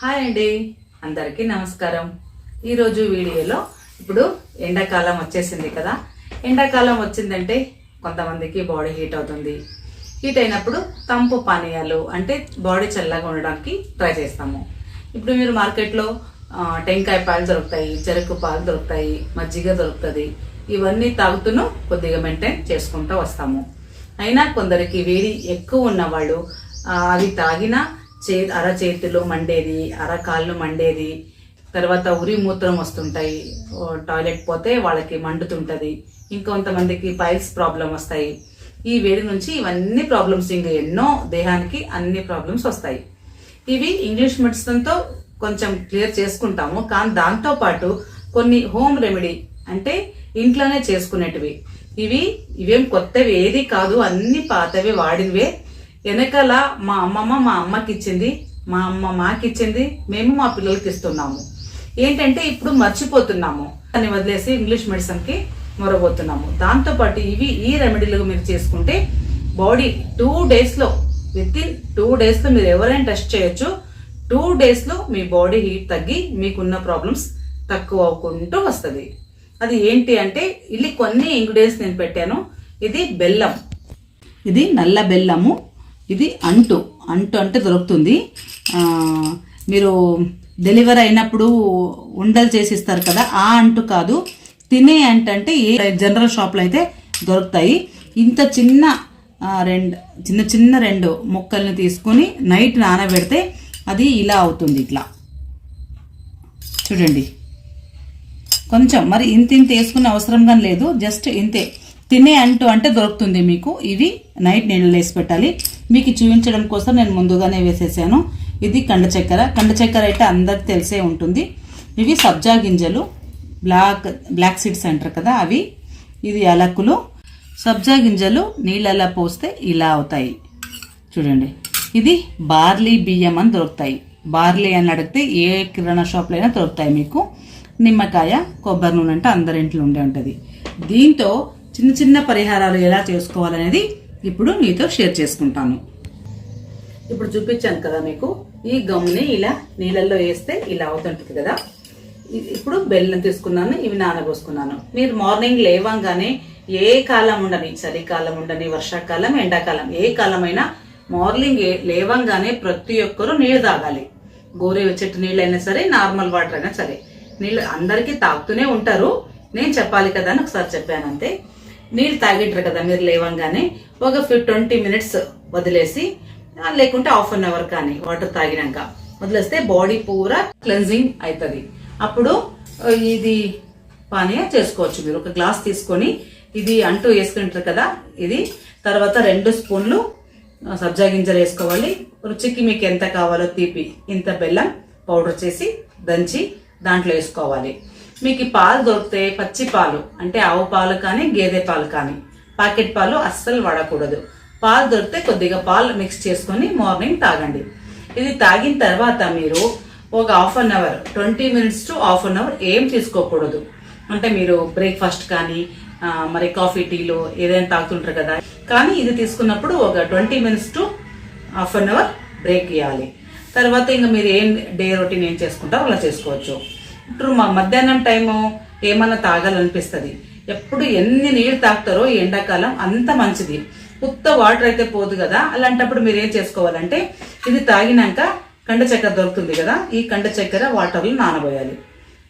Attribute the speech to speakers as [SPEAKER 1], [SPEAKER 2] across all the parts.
[SPEAKER 1] Hi అండి. అందరికీ నమస్కారం. ఈరోజు వీడియోలో ఇప్పుడు ఎండాకాలం వచ్చేసింది కదా. ఎండాకాలం వచ్చిందంటే కొంతమందికి బాడీ హీట్ అవుతుంది. హీట్ అయినప్పుడు తంపు పానీయాలు అంటే బాడీ చల్లగా ఉండడానికి ట్రై చేస్తాము. ఇప్పుడు మీరు మార్కెట్లో టెంకాయ పాలు దొరుకుతాయి చెరుకు పాలు దొరుకుతాయి మజ్జిగ దొరుకుతుంది. ఇవన్నీ తాగుతూను కొద్దిగా మెయింటైన్ చేసుకుంటూ వస్తాము. అయినా కొందరికి వేడి ఎక్కువ ఉన్నవాళ్ళు అవి తాగినా చే అర చేతులు మండేది అర కాళ్ళు మండేది తర్వాత ఉరి మూత్రం వస్తుంటాయి. టాయిలెట్ పోతే వాళ్ళకి మండుతుంటుంది. ఇంకొంతమందికి పైల్స్ ప్రాబ్లం వస్తాయి. ఈ వేడి నుంచి ఇవన్నీ ప్రాబ్లమ్స్ ఇంకా ఎన్నో దేహానికి అన్ని ప్రాబ్లమ్స్ వస్తాయి. ఇవి ఇంగ్లీష్ మెడిసిన్తో కొంచెం క్లియర్ చేసుకుంటాము. కానీ దాంతోపాటు కొన్ని హోమ్ రెమెడీ అంటే ఇంట్లోనే చేసుకునేటివి. ఇవి ఇవేం కొత్తవి ఏది కాదు అన్ని పాతవి వాడినవే. వెనకాల మా అమ్మమ్మ మా అమ్మకి ఇచ్చింది మా అమ్మ మాకి ఇచ్చింది మేము మా పిల్లలకి ఇస్తున్నాము. ఏంటంటే ఇప్పుడు మర్చిపోతున్నాము. దాన్ని వదిలేసి ఇంగ్లీష్ మెడిసిన్కి మొరబోతున్నాము. దాంతో పాటు ఇవి ఈ రెమెడీలు మీరు చేసుకుంటే బాడీ టూ డేస్లో వితిన్ విత్ ఇన్ టూ డేస్లో మీరు ఎవరైనా టెస్ట్ చేయొచ్చు. టూ డేస్లో మీ బాడీ హీట్ తగ్గి మీకున్న ప్రాబ్లమ్స్ తక్కువ అవుకుంటూ వస్తుంది. అది ఏంటి అంటే ఇది కొన్ని ఇంగ్రీడియంట్స్ నేను పెట్టాను. ఇది బెల్లం. ఇది నల్ల బెల్లము ఇది అంటు. అంటు అంటే దొరుకుతుంది. మీరు డెలివరీ అయినప్పుడు ఉండలు చేసి ఇస్తారు కదా ఆ అంటు కాదు. తినే అంటు అంటే ఏ జనరల్ షాప్లో అయితే దొరుకుతాయి. ఇంత చిన్న రెండు చిన్న చిన్న రెండు ముక్కల్ని తీసుకొని నైట్ నానబెడితే అది ఇలా అవుతుంది ఇట్లా. చూడండి. కొంచెం మరి ఇంత ఇంత వేసుకునే అవసరం కానీ లేదు జస్ట్ ఇంతే. తినే అంటూ అంటే దొరుకుతుంది మీకు. ఇవి నైట్ నీళ్ళు వేసి పెట్టాలి. మీకు చూపించడం కోసం నేను ముందుగానే వేసేసాను. ఇది కండ చక్కెర. కండ చక్కెర అయితే అందరికి తెలిసే ఉంటుంది. ఇవి సబ్జా గింజలు. బ్లాక్ బ్లాక్ సీడ్స్ అంటారు కదా అవి. ఇది అలకులు సబ్జా గింజలు నీళ్ళలా పోస్తే ఇలా అవుతాయి. చూడండి. ఇది బార్లీ బియ్యం అని దొరుకుతాయి. బార్లీ అని అడిగితే ఏ కిరాణా షాప్లో అయినా దొరుకుతాయి మీకు. నిమ్మకాయ కొబ్బరి నూనె అంటే అందరి ఇంట్లో ఉండే ఉంటుంది. దీంతో చిన్న చిన్న పరిహారాలు ఎలా చేసుకోవాలనేది ఇప్పుడు మీతో షేర్ చేసుకుంటాను. ఇప్పుడు చూపించాను కదా మీకు. ఈ గమ్ని ఇలా నీళ్ళల్లో వేస్తే ఇలా అవుతుంటుంది కదా. ఇప్పుడు బెల్లం తీసుకున్నాను ఇవి నానబోసుకున్నాను. మీరు మార్నింగ్ లేవంగానే ఏ కాలం ఉండని చలికాలం ఉండని వర్షాకాలం ఎండాకాలం ఏ కాలమైనా మార్నింగ్ ఏ- లేవంగానే ప్రతి ఒక్కరూ నీళ్ళు తాగాలి. గోరే చెట్టు నీళ్ళైనా సరే నార్మల్ వాటర్ అయినా సరే. నీళ్ళు అందరికీ తాగుతూనే ఉంటారు. నేను చెప్పాలి కదా అని ఒకసారి చెప్పాను అంతే. నీళ్ళు తాగేటారు కదా మీరు లేవంగానే ఒక ఫిఫ్ ట్వంటీ మినిట్స్ వదిలేసి లేకుంటే హాఫ్ అన్ అవర్ కానీ వాటర్ తాగినాక వదిలేస్తే బాడీ పూరా క్లెన్జింగ్ అవుతుంది అప్పుడు ఇది పానీయ చేసుకోవచ్చు మీరు. ఒక గ్లాస్ తీసుకొని ఇది అంటూ వేసుకుంటారు కదా ఇది తర్వాత రెండు స్పూన్లు సబ్జా గింజలు వేసుకోవాలి. రుచికి మీకు ఎంత కావాలో తీపి ఇంత బెల్లం పౌడర్ చేసి దంచి దాంట్లో వేసుకోవాలి. మీకు ఈ పాలు దొరికితే పచ్చి పాలు అంటే ఆవు పాలు కానీ గేదె పాలు కానీ ప్యాకెట్ పాలు అస్సలు వాడకూడదు. పాలు దొరికితే కొద్దిగా పాలు మిక్స్ చేసుకొని మార్నింగ్ తాగండి. ఇది తాగిన తర్వాత మీరు ఒక half an hour twenty minutes to half an hour ఏం తీసుకోకూడదు. అంటే మీరు బ్రేక్ఫాస్ట్ కానీ మరి కాఫీ టీలో ఏదైనా తాగుతుంటారు కదా. కానీ ఇది తీసుకున్నప్పుడు ఒక twenty minutes to half an hour break ఇవ్వాలి తర్వాత ఇంకా మీరు ఏం డే రొటీన్ ఏం చేసుకుంటారో అలా చేసుకోవచ్చు. ఇప్పుడు మా మధ్యాహ్నం టైము ఏమన్నా తాగాలనిపిస్తుంది. ఎప్పుడు ఎన్ని నీళ్ళు తాగుతారో ఎండాకాలం అంత మంచిది. ఉత్త వాటర్ అయితే పోదు కదా అలాంటప్పుడు మీరు ఏం చేసుకోవాలంటే ఇది తాగినాక కండ చక్కెర దొరుకుతుంది కదా ఈ కండ చక్కెర వాటర్లో నానబోయాలి.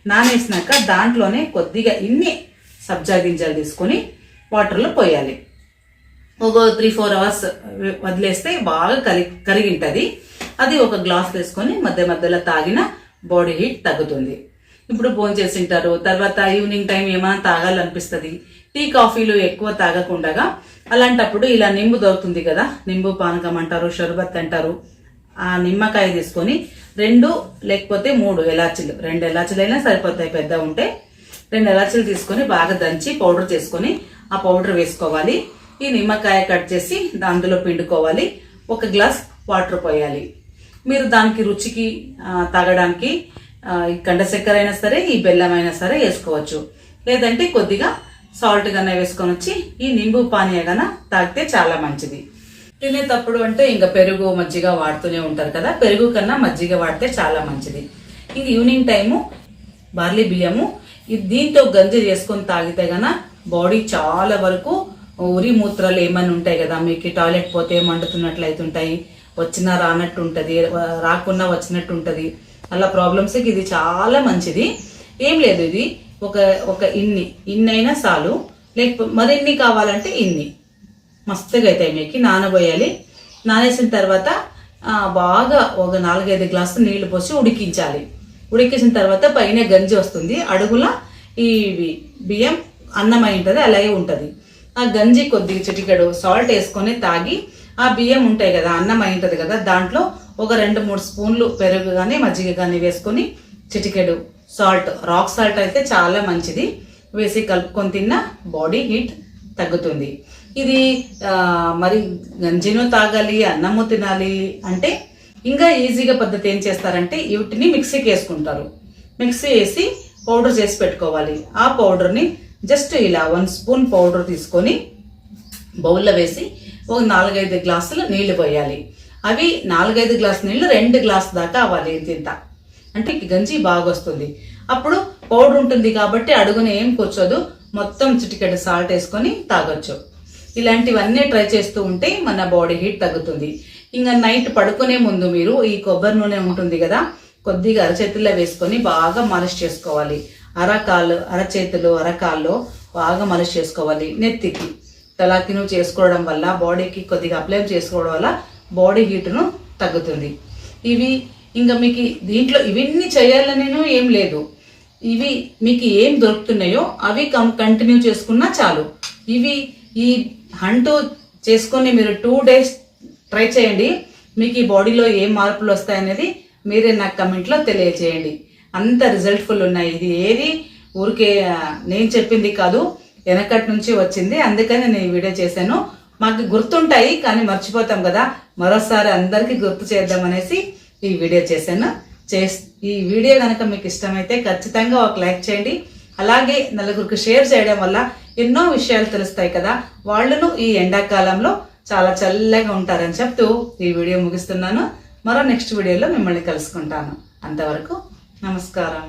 [SPEAKER 1] నానేసినాక దాంట్లోనే కొద్దిగా ఇన్ని సబ్జా గింజలు తీసుకొని వాటర్లో పోయాలి. ఒక త్రీ ఫోర్ అవర్స్ వదిలేస్తే బాగా కరి కరిగింటుంది. అది ఒక గ్లాస్ వేసుకొని మధ్య మధ్యలో తాగిన బాడీ హీట్ తగ్గుతుంది. ఇప్పుడు భోజనం చేసింటారు. తర్వాత ఈవినింగ్ టైం ఏమైనా తాగాలనిపిస్తుంది. టీ కాఫీలు ఎక్కువ తాగకుండా అలాంటప్పుడు ఇలా నింబు దొరుకుతుంది కదా. నింబు పానకం అంటారు షర్బత్ అంటారు. ఆ నిమ్మకాయ తీసుకొని రెండు లేకపోతే మూడు ఎలాచీలు. రెండు ఎలాచీలు అయినా సరిపోతాయి పెద్ద ఉంటే. రెండు ఎలాచీలు తీసుకొని బాగా దంచి పౌడర్ చేసుకొని ఆ పౌడర్ వేసుకోవాలి. ఈ నిమ్మకాయ కట్ చేసి అందులో పిండుకోవాలి. ఒక గ్లాస్ వాటర్ పోయాలి. మీరు దానికి రుచికి తాగడానికి గండ ఈ చక్కెర అయినా సరే ఈ బెల్లం అయినా సరే వేసుకోవచ్చు. లేదంటే కొద్దిగా సాల్ట్ కన్నా వేసుకొని వచ్చి ఈ నింబు పానీయ తాగితే చాలా మంచిది. తినేటప్పుడు అంటే ఇంకా పెరుగు మజ్జిగ వాడుతూనే ఉంటారు కదా పెరుగు కన్నా మజ్జిగ వాడితే చాలా మంచిది. ఇంక ఈవినింగ్ టైము బార్లీ బియ్యము దీంతో గంజి చేసుకొని తాగితే గన బాడీ చాలా వరకు ఉరి మూత్రాలు ఏమైనా ఉంటాయి కదా మీకు టాయిలెట్ పోతే మండుతున్నట్లు అవుతుంటాయి వచ్చినా రానట్టు ఉంటుంది రాకున్నా వచ్చినట్టు ఉంటుంది అలా ప్రాబ్లమ్స్కి ఇది చాలా మంచిది. ఏం లేదు ఇది. ఒక ఒక ఇన్ని. ఇన్ని అయినా చాలు లేకపోతే మరిన్ని కావాలంటే ఇన్ని. మస్తుగా అవుతాయి మీకు నానబోయాలి. నానేసిన తర్వాత బాగా ఒక నాలుగైదు గ్లాసులు నీళ్ళు పోసి ఉడికించాలి. ఉడికించిన తర్వాత పైన గంజి వస్తుంది. అడుగుల ఈ బియ్యం అన్నం అయి ఉంటుంది అలాగే ఉంటుంది. ఆ గంజి కొద్దిగా చిటికెడు సాల్ట్ వేసుకొని తాగి ఆ బియ్యం ఉంటాయి కదా అన్నం అయి ఉంటుంది కదా దాంట్లో ఒక రెండు మూడు స్పూన్లు పెరుగు కానీ మజ్జిగ కానీ వేసుకొని చిటికెడు సాల్ట్ రాక్ సాల్ట్ అయితే చాలా మంచిది. వేసి కలుపుకొని తిన్న బాడీ హీట్ తగ్గుతుంది. ఇది మరి గంజిను తాగాలి అన్నము తినాలి అంటే ఇంకా ఈజీగా పద్ధతి ఏం చేస్తారంటే వీటిని మిక్సీకి వేసుకుంటారు. మిక్సీ వేసి పౌడర్ చేసి పెట్టుకోవాలి. ఆ పౌడర్ని జస్ట్ ఇలా వన్ స్పూన్ పౌడర్ తీసుకొని బౌల్లో వేసి ఒక నాలుగైదు గ్లాసులు నీళ్ళు పోయాలి. అవి నాలుగైదు గ్లాసు నీళ్ళు రెండు గ్లాసు దాకా అవ్వాలి ఇంత అంటే గంజి బాగా వస్తుంది అప్పుడు పౌడర్ ఉంటుంది కాబట్టి అడుగున ఏం కూర్చోదు. మొత్తం చిటికెడు సాల్ట్ వేసుకొని తాగొచ్చు. ఇలాంటివన్నీ ట్రై చేస్తూ ఉంటే మన బాడీ హీట్ తగ్గుతుంది. ఇంకా నైట్ పడుకునే ముందు మీరు ఈ కొబ్బరి నూనె ఉంటుంది కదా కొద్దిగా అరచేతుల్లో వేసుకొని బాగా మాలిష్ చేసుకోవాలి. అరకాలు అరచేతులు అరకాల్లో బాగా మాలిష్ చేసుకోవాలి. నెత్తికి. తలాకిను చేసుకోవడం వల్ల బాడీకి కొద్దిగా అప్లై చేసుకోవడం వల్ల బాడీ హీట్ను తగ్గుతుంది. ఇవి ఇంకా మీకు దీంట్లో ఇవన్నీ చేయాలనేనో ఏం లేదు. ఇవి మీకు ఏం దొరుకుతున్నాయో అవి కం కంటిన్యూ చేసుకున్నా చాలు. ఇవి ఈ హంటు చేసుకొని మీరు టూ డేస్ ట్రై చేయండి. మీకు ఈ బాడీలో ఏం మార్పులు వస్తాయనేది మీరే నాకు కమెంట్లో తెలియచేయండి అంత రిజల్ట్ఫుల్ ఉన్నాయి. ఇది ఏది ఊరికే నేను చెప్పింది కాదు. వెనకటి నుంచి వచ్చింది. అందుకని నేను ఈ వీడియో చేశాను. మాకు గుర్తుంటాయి కానీ మర్చిపోతాం కదా. మరోసారి అందరికీ గుర్తు చేద్దామనేసి ఈ వీడియో చేశాను. చే ఈ వీడియో కనుక మీకు ఇష్టమైతే ఖచ్చితంగా ఒక లైక్ చేయండి. అలాగే నలుగురికి షేర్ చేయడం వల్ల ఎన్నో విషయాలు తెలుస్తాయి కదా. వాళ్ళను ఈ ఎండాకాలంలో చాలా చల్లగా ఉంటారని చెప్తూ ఈ వీడియో ముగిస్తున్నాను. మరో నెక్స్ట్ వీడియోలో మిమ్మల్ని కలుసుకుంటాను. అంతవరకు నమస్కారం.